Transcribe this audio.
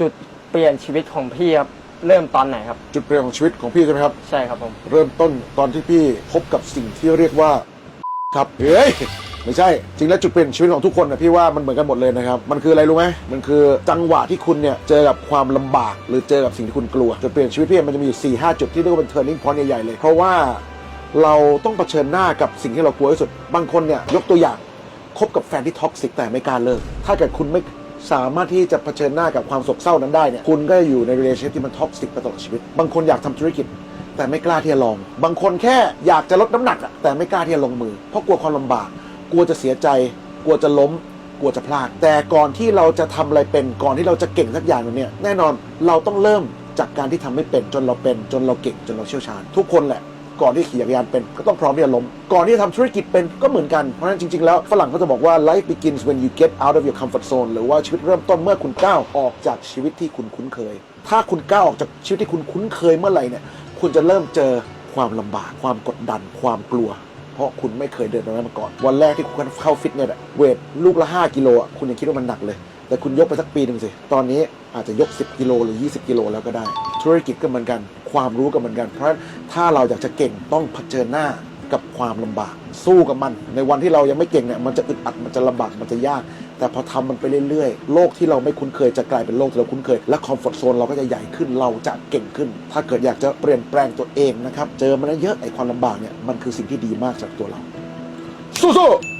จุดเปลี่ยนชีวิตของพี่ครับเริ่มตอนไหนครับ จุดเปลี่ยนของชีวิตของพี่ใช่ไหมครับ ใช่ครับผมเริ่มต้นตอนที่พี่พบกับสิ่งที่เรียกว่า ครับเฮ้ยไม่ใช่ จริงแล้วจุดเปลี่ยนชีวิตของทุกคนนะพี่ว่ามันเหมือนกันหมดเลยนะครับ มันคืออะไรรู้ไหมมันคือจังหวะที่คุณเนี่ยเจอกับความลำบาก หรือเจอกับสิ่งที่คุณกลัวจุดเปลี่ยนชีวิตพี่มันจะมีอยู่สี่ห้าจุดที่เรียกว่าเป็น turning point ใหญ่ๆเลย เพราะว่าเราต้องเผชิญหน้ากับสิ่งที่เรากลัวที่สุด บางคนเนี่ยยกตัวอย่างคบกับแฟนที่ท็อกซิกแต่ไม่กล้าเลิก ถ้าเกิดคุณไม่ สามารถที่จะเผชิญหน้ากับความโศกเศร้านั้นได้เนี่ยคุณก็จะอยู่ใน relationship ที่มันท็อกซิกไปตลอดชีวิต บางคนอยากทำธุรกิจ แต่ไม่กล้าที่จะลอง บางคนแค่อยากจะลดน้ำหนักอะแต่ไม่กล้าที่จะลงมือ เพราะกลัวความลำบาก กลัวจะเสียใจ กลัวจะล้ม กลัวจะพลาด แต่ก่อนที่เราจะทำอะไรเป็น ก่อนที่เราจะเก่งสักอย่างนึงเนี่ยแน่นอนเราต้องเริ่มจากการที่ทำไม่เป็นจนเราเป็นจนเราเก่งจนเราเชี่ยวชาญ ทุกคนแหละ ก่อนที่ขี่จักรยานเป็นก็ต้องพร้อมที่จะล้มก่อนที่จะทำธุรกิจเป็นก็เหมือนกัน เพราะฉะนั้นจริงๆแล้วฝรั่งก็จะบอกว่า life begins when you get out of your comfort zone หรือว่าชีวิตเริ่มต้นเมื่อคุณก้าวออกจากชีวิตที่คุณคุ้นเคย ถ้าคุณก้าวออกจากชีวิตที่คุณคุ้นเคยเมื่อไหร่เนี่ยคุณจะเริ่มเจอความลำบาก ความกดดัน ความกลัว เพราะคุณไม่เคยเดินตรงนั้นมาก่อน วันแรกที่คุณเข้าฟิตเนสอะเวทลูกละ 5 กิโลอะคุณยังคิดว่ามันหนักเลย แต่คุณยกไปสักปีหนึ่งสิ ตอนนี้อาจจะยก 10 กิโลหรือ 20 กิโลแล้วก็ได้ ธุรกิจก็เหมือนกัน ความรู้ก็เหมือนกัน เพราะถ้าเราอยากจะเก่งต้องเผชิญหน้ากับความลำบาก สู้กับมัน ในวันที่เรายังไม่เก่งเนี่ยมันจะอึดอัดมันจะลำบากมันจะยาก แต่พอทำมันไปเรื่อยๆ โลกที่เราไม่คุ้นเคยจะกลายเป็นโลกที่เราคุ้นเคย และคอมฟอร์ทโซนเราก็จะใหญ่ขึ้นเราจะเก่งขึ้น ถ้าเกิดอยากจะเปลี่ยนแปลงตัวเองนะครับ เจอมันเยอะไอ้ความลำบากเนี่ยมันคือสิ่งที่ดีมากสำหรับตัวเราสู้ๆ